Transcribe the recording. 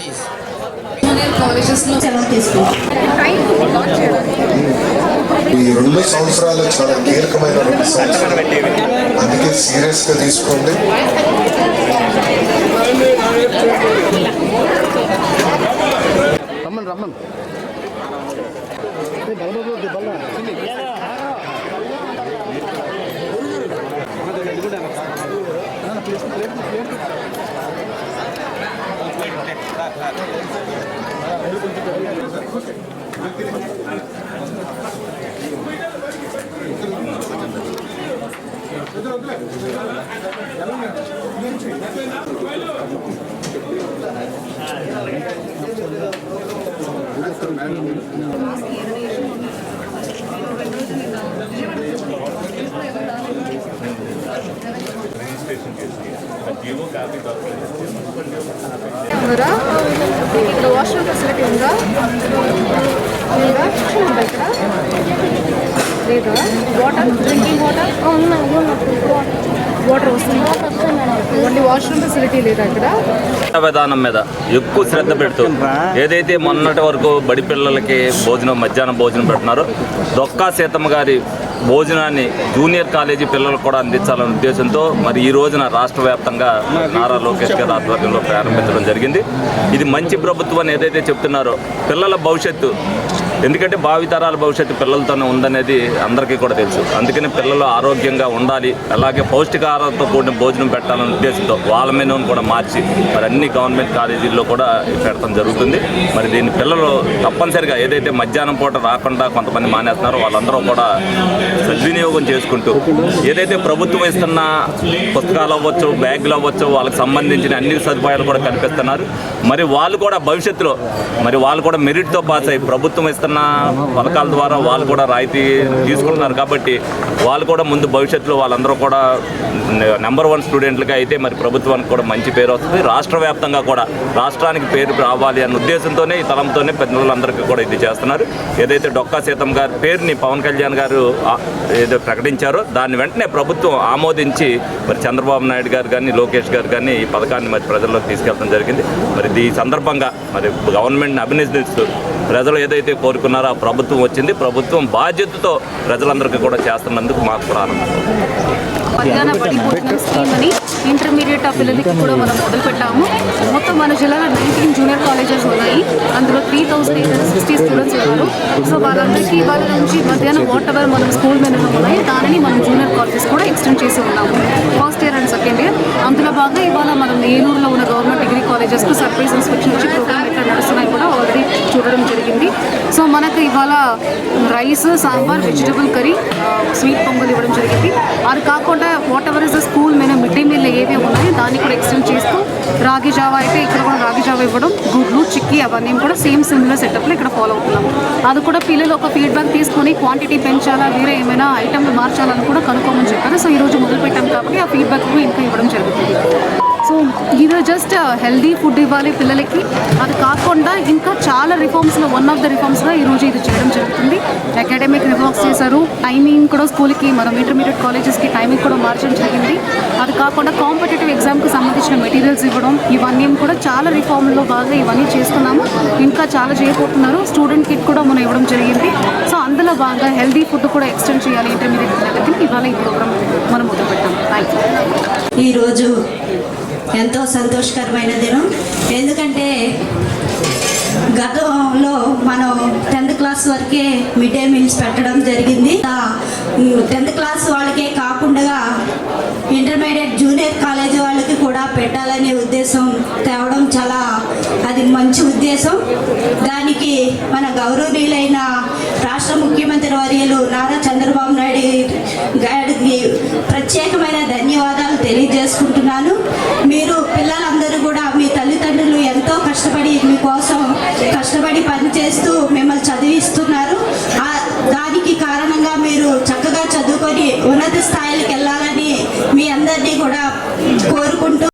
ఈ రెండు సంవత్సరాలు చాలా కీలకమైన రెండు సంవత్సరాలు. అందుకే సీరియస్గా తీసుకోండి. రమ్మన్ రమ్మన్. రిజిస్ట్రేషన్ చేసి ఉందా ఇక్కడ వాష్రూమ్ ఫెసిలిటీ ఉందా కిచెన్ ఉందా ఇక్కడ లేదా water drinking water water only washroom facility లేదా ఇక్కడ విధానం మీద ఎక్కువ శ్రద్ధ పెడుతూ ఏదైతే మొన్నటి వరకు బడి పిల్లలకి భోజనం మధ్యాహ్నం భోజనం పెడుతున్నారో దొక్కా సీతమ్మ గారి భోజనాన్ని జూనియర్ కాలేజీ పిల్లలకు కూడా అందించాలనే ఉద్దేశంతో మరి ఈ రోజున రాష్ట్ర వ్యాప్తంగా నారా లోకేష్ గారి ఆధ్వర్యంలో ప్రారంభించడం జరిగింది. ఇది మంచి ప్రభుత్వం ఏదైతే చెప్తున్నారో పిల్లల భవిష్యత్తు ఎందుకంటే భావితరాల భవిష్యత్తు పిల్లలతోనే ఉందనేది అందరికీ కూడా తెలుసు. అందుకని పిల్లలు ఆరోగ్యంగా ఉండాలి అలాగే పౌష్టికాహారంతో కూడిన భోజనం పెట్టాలనే ఉద్దేశంతో వాళ్ళ మెనూను కూడా మార్చి మరి అన్ని గవర్నమెంట్ కాలేజీల్లో కూడా పెట్టడం జరుగుతుంది. మరి దీన్ని పిల్లలు తప్పనిసరిగా ఏదైతే మధ్యాహ్నం పూట రాకుండా కొంతమంది మానేస్తున్నారో వాళ్ళందరూ కూడా సద్వినియోగం చేసుకుంటూ ఏదైతే ప్రభుత్వం ఇస్తున్న పుస్తకాలు అవ్వచ్చు బ్యాగులు అవ్వచ్చు వాళ్ళకి సంబంధించిన అన్ని సదుపాయాలు కూడా కల్పిస్తున్నారు. మరి వాళ్ళు కూడా భవిష్యత్తులో మరి వాళ్ళు కూడా మెరిట్తో పాస్ అయ్యి ప్రభుత్వం ఇస్తున్న పథకాల ద్వారా వాళ్ళు కూడా రాయితీ తీసుకుంటున్నారు కాబట్టి వాళ్ళు కూడా ముందు భవిష్యత్తులో వాళ్ళందరూ కూడా నెంబర్ వన్ స్టూడెంట్లుగా అయితే మరి ప్రభుత్వానికి కూడా మంచి పేరు వస్తుంది. రాష్ట్ర వ్యాప్తంగా కూడా రాష్ట్రానికి పేరు రావాలి అన్న ఉద్దేశంతోనే ఈ తలంతోనే పిల్లలందరికీ కూడా ఇది చేస్తున్నారు. ఏదైతే డొక్కా సీతం గారి పేరుని పవన్ కళ్యాణ్ గారు ఏదో ప్రకటించారో దాన్ని వెంటనే ప్రభుత్వం ఆమోదించి మరి చంద్రబాబు నాయుడు గారు కానీ లోకేష్ గారు కానీ ఈ పథకాన్ని మరి ప్రజల్లోకి తీసుకెళ్ళడం జరిగింది. మరి ఈ సందర్భంగా మరి గవర్నమెంట్ని అభినందిస్తూ ప్రజలు ఏదైతే కోరుకున్నారో ఆ ప్రభుత్వం వచ్చింది. ప్రభుత్వం బాధ్యతతో ప్రజలందరికీ కూడా చేస్తున్నందుకు మాకు కూడా ఇంటర్మీడియట్ ఆ పిల్లలకి కూడా మనం మొదలు పెట్టాము మొత్తం మన జిల్లాలో నైన్టీన్ జూనియర్ కాలేజెస్ ఉన్నాయి. అందులో three thousand eight hundred sixty students ఉన్నారు. సో వాళ్ళందరికీ ఇవాళ నుంచి మధ్యాహ్నం వాట్ ఎవర్ మనం స్కూల్ మెనూలో ఉన్నాయి. దానిని మనం జూనియర్ కాలేజెస్ కూడా ఎక్స్టెండ్ చేసి ఉన్నాము. First year and second year అందులో భాగంగా ఇవాళ మనం ఏలూరులో ఉన్న గవర్నమెంట్ డిగ్రీ కాలేజెస్కు సర్ప్రైజ్ ఇన్స్పెక్షన్ వచ్చి ప్రోగ్రామ్ ఎక్కడ నడుస్తున్నాయి కూడా ఆల్రెడీ చూడడం జరిగింది సో మనకు ఇవాళ rice sambar vegetable curry sweet pongal ఇవ్వడం జరిగింది. అది కాకుండా whatever is the school మేము మిడ్ డే మీల్ ఏవి ఉన్నాయో దాన్ని కూడా ఎక్స్టెండ్ చేస్తూ రాగి జావా అయితే ఇక్కడ కూడా రాగి జావా ఇవ్వడం గుడ్లు చిక్కీ అవన్నీ కూడా సేమ్ సిమిలర్ సెటప్లో ఇక్కడ ఫాలో అవుతున్నాం. అది కూడా పిల్లలు ఒక ఫీడ్బ్యాక్ తీసుకొని క్వాంటిటీ పెంచాలా వేరే ఏమైనా ఐటమ్లు మార్చాలని కూడా కనుక్కోమని చెప్పారు. సో ఈరోజు మొదలు పెట్టాం కాబట్టి ఆ ఫీడ్బ్యాక్ ఇంకా ఇవ్వడం జరుగుతుంది. సో ఈరోజు జస్ట్ హెల్దీ ఫుడ్ ఇవ్వాలి పిల్లలకి. అది కాకుండా ఇంకా చాలా రిఫార్మ్స్లో వన్ ఆఫ్ ద రిఫార్మ్స్గా ఈరోజు ఇది చేయడం జరుగుతుంది. అకాడమిక్ రిఫార్మ్స్ చేశారు. టైమింగ్ కూడా స్కూల్కి మనం ఇంటర్మీడియట్ కాలేజెస్కి టైమింగ్ కూడా మార్చడం జరిగింది. అది కాకుండా కాంపిటేటివ్ ఎగ్జామ్కి సంబంధించిన మెటీరియల్స్ ఇవ్వడం ఇవన్నీ కూడా చాలా రిఫార్మ్లో బాగా ఇవన్నీ చేస్తున్నాము. ఇంకా చాలా చేయబోతున్నారు. స్టూడెంట్ కిట్ కూడా మనం ఇవ్వడం జరిగింది. సో అందులో బాగా హెల్దీ ఫుడ్ కూడా ఎక్స్టెండ్ చేయాలి ఇంటర్మీడియట్ పిల్లలకి. ఇవాళ ఈ ప్రోగ్రామ్ మనం మొదలుపెట్టాము థ్యాంక్ యూ ఈరోజు ఎంతో సంతోషకరమైన దినం. ఎందుకంటే గతంలో మనం టెన్త్ క్లాస్ వరకే మిడ్ డే మీల్స్ పెట్టడం జరిగింది. టెన్త్ క్లాస్ వాళ్ళకే కాకుండా ఇంటర్మీడియట్ జూనియర్ కాలేజ్ వాళ్ళకి కూడా పెట్టాలనే ఉద్దేశం తేవడం చాలా అది మంచి ఉద్దేశం. దానికి మన గౌరవనీయులైన రాష్ట్ర ముఖ్యమంత్రి వర్యులు నారా చంద్రబాబు నాయుడు గారికి మిమ్మల్ని చదివిస్తున్నారు. దానికి కారణంగా మీరు చక్కగా చదువుకొని ఉన్నత స్థాయిలకు వెళ్ళాలని మీ అందరినీ కూడా కోరుకుంటూ